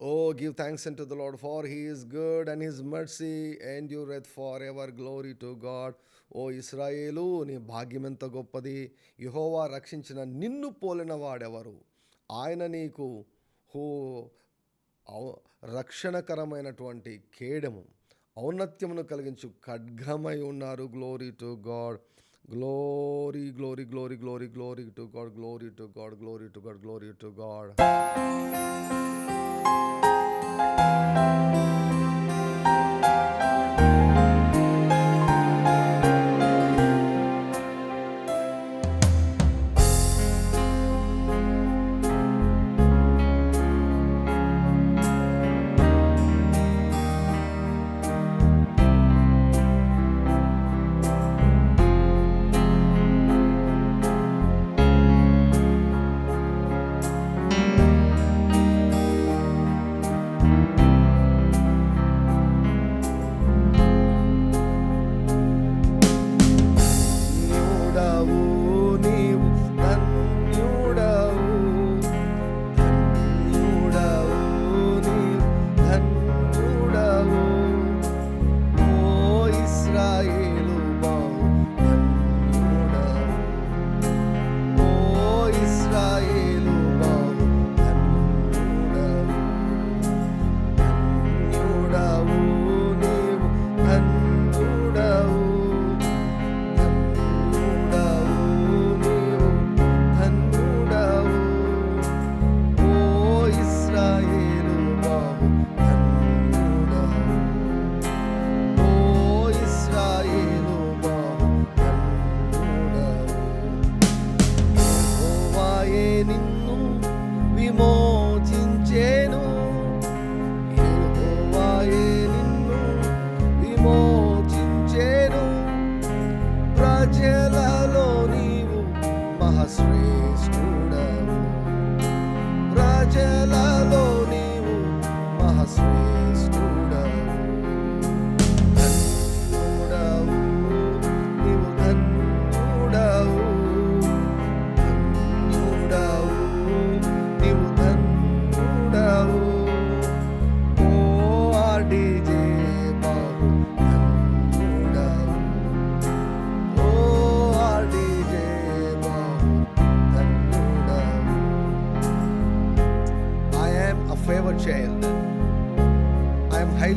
Oh Oh, give thanks unto the Lord, good and is good endureth for ever glory to God ఓ ఇస్రాయేలు నీ భాగ్యం ఎంత గొప్పది. యహోవా రక్షించిన నిన్ను పోలిన వాడెవరు? ఆయన నీకు హో రక్షణకరమైనటువంటి కేడము ఔన్నత్యమును కలిగించు ఖడ్గమై ఉన్నారు. Glory to God glory glory glory glory glory to God glory to God glory to God glory to God ధన్యుడవు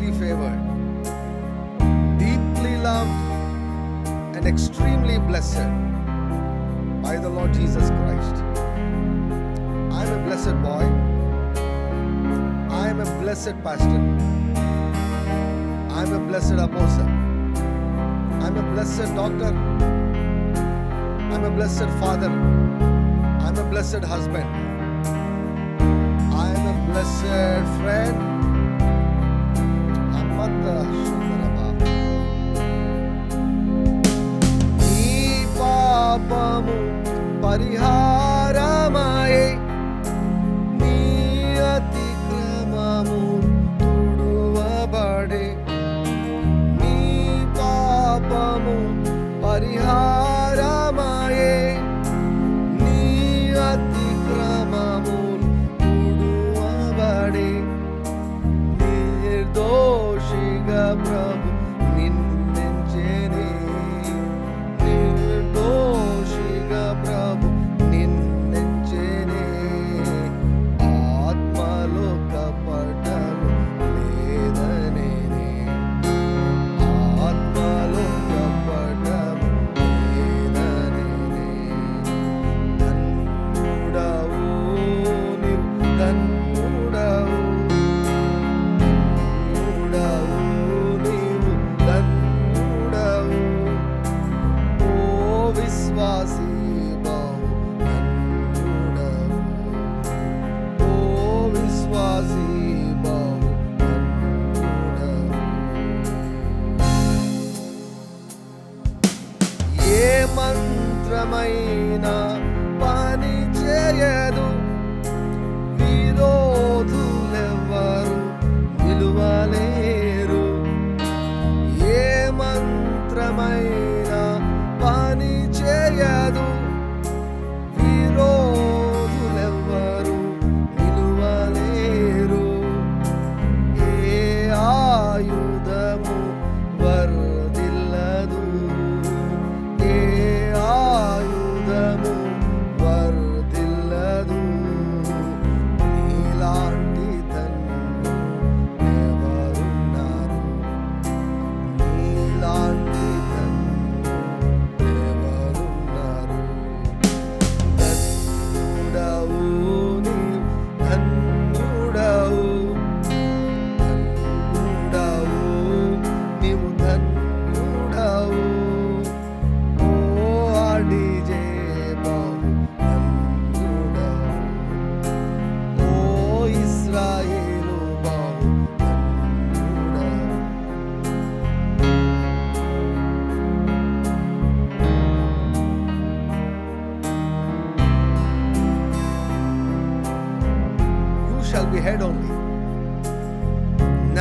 highly favored, deeply loved, and extremely blessed by the Lord Jesus Christ. I am a blessed boy. I am a blessed pastor. I am a blessed apostle. I am a blessed doctor. I am a blessed father. I am a blessed husband. I am a blessed friend. నీ పాపము పరిహారమాయే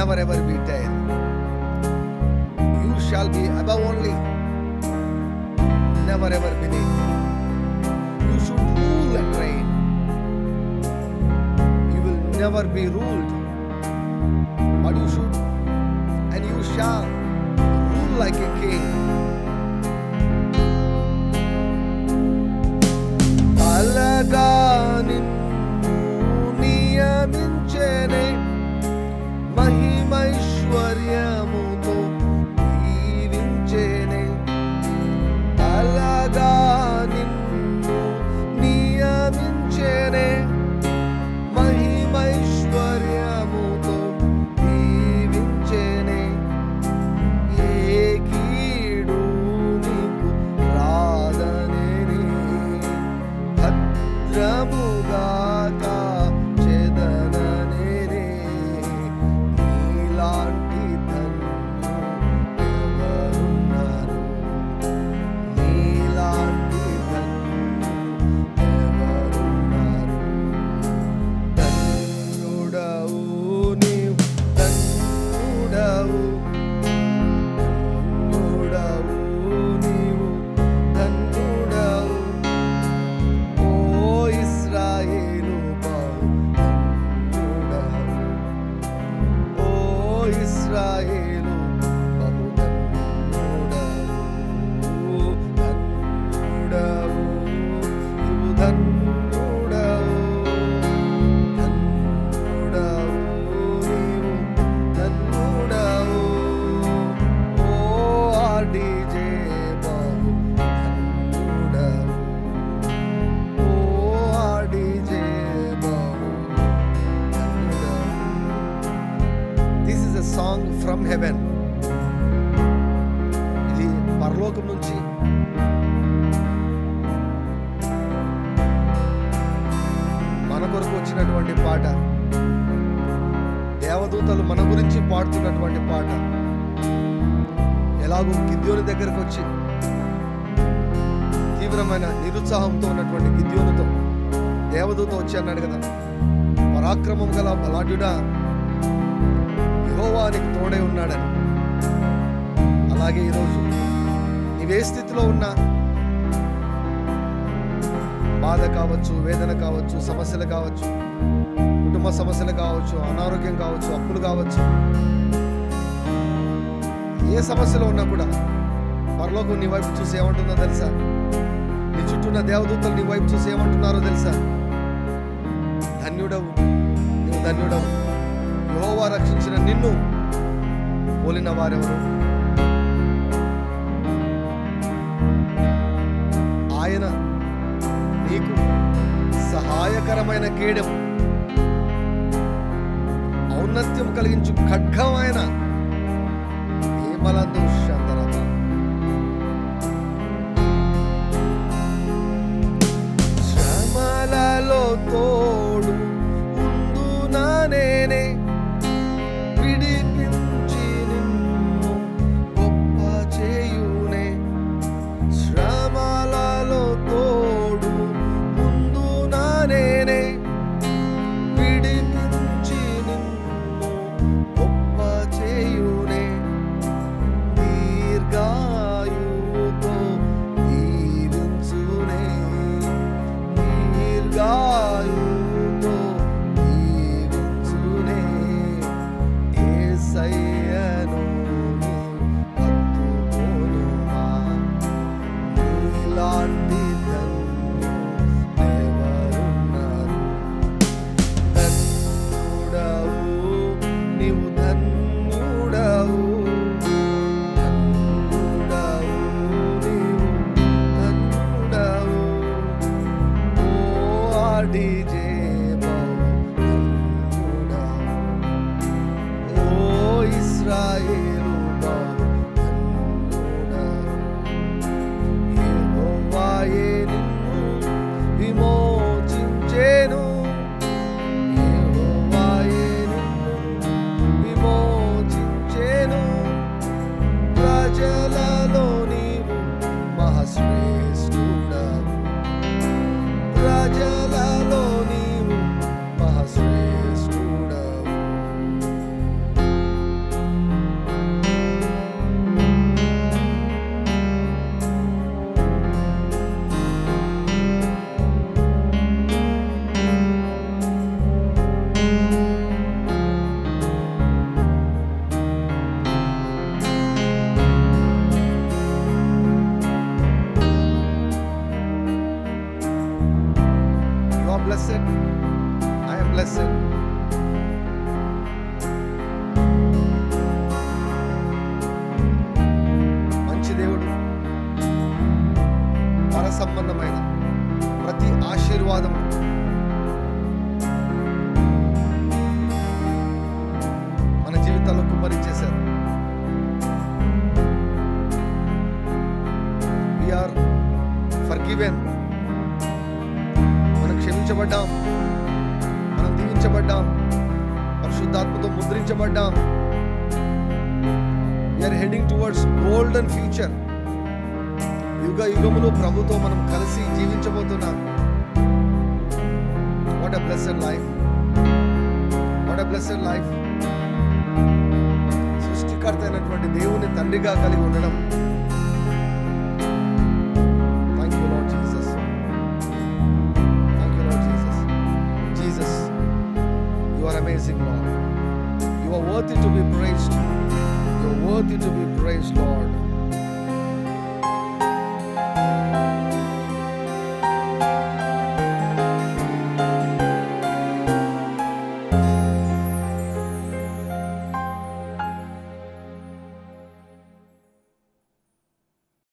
never ever be tail. You shall be above only, never ever beneath. You should rule and reign. You will never be ruled, but you should, and you shall rule like a king. This is a song from heaven ఇది పరలోకం నుంచి. మన కొరకు వచ్చినటువంటి పాట. దేవదూతలు మన గురించి పాడుతున్నటువంటి పాట. ఎలాగో గిద్యోని దగ్గరకు వచ్చి తీవ్రమైన నిరుత్సాహంతో ఉన్నటువంటి గిద్యోనితో దేవదూత వచ్చి అన్నాడు కదా పరాక్రమం గల బలాఢ్యుడా యహోవానికి తోడై ఉన్నాడని. అలాగే ఈరోజు నీవే స్థితిలో ఉన్నా బాధ కావచ్చు వేదన కావచ్చు సమస్యలు కావచ్చు కుటుంబ సమస్యలు కావచ్చు అనారోగ్యం కావచ్చు అప్పులు కావచ్చు ఏ సమస్యలో ఉన్నా కూడా పరలోకం నీ వైపు చూసి ఏమంటుందో తెలుసా? నీ చుట్టూ ఉన్న దేవదూతలు నీ వైపు చూసి ఏమంటున్నారో తెలుసా? ధన్యుడవు నువ్వు ధన్యుడవు. యెహోవా రక్షించిన నిన్ను పోలిన వారెవరు? ఆయన నీకు సహాయకరమైన కేడెం ఔన్నత్యం కలిగించు ఖడ్గం ఆయన ఏమలందు శ్రమలలో need you. ప్రతి ఆశీర్వాదం. మన జీవితాల్లో కుమ్మరించేశారు. వీఆర్ ఫర్ గివెన్ మనం క్షమించబడ్డాం. మనం దీవించబడ్డాం. పరిశుద్ధాత్మతో ముద్రించబడ్డాం. We're heading towards golden future యుగ యుగములు ప్రభుతో మనం కలిసి జీవించబోతున్నాం. What a blessed life what a blessed life సృష్టికర్త అయినటువంటి దేవుని తండ్రిగా కలిగి ఉండడం. Thank you Lord Jesus thank you Lord Jesus Jesus you are amazing Lord you are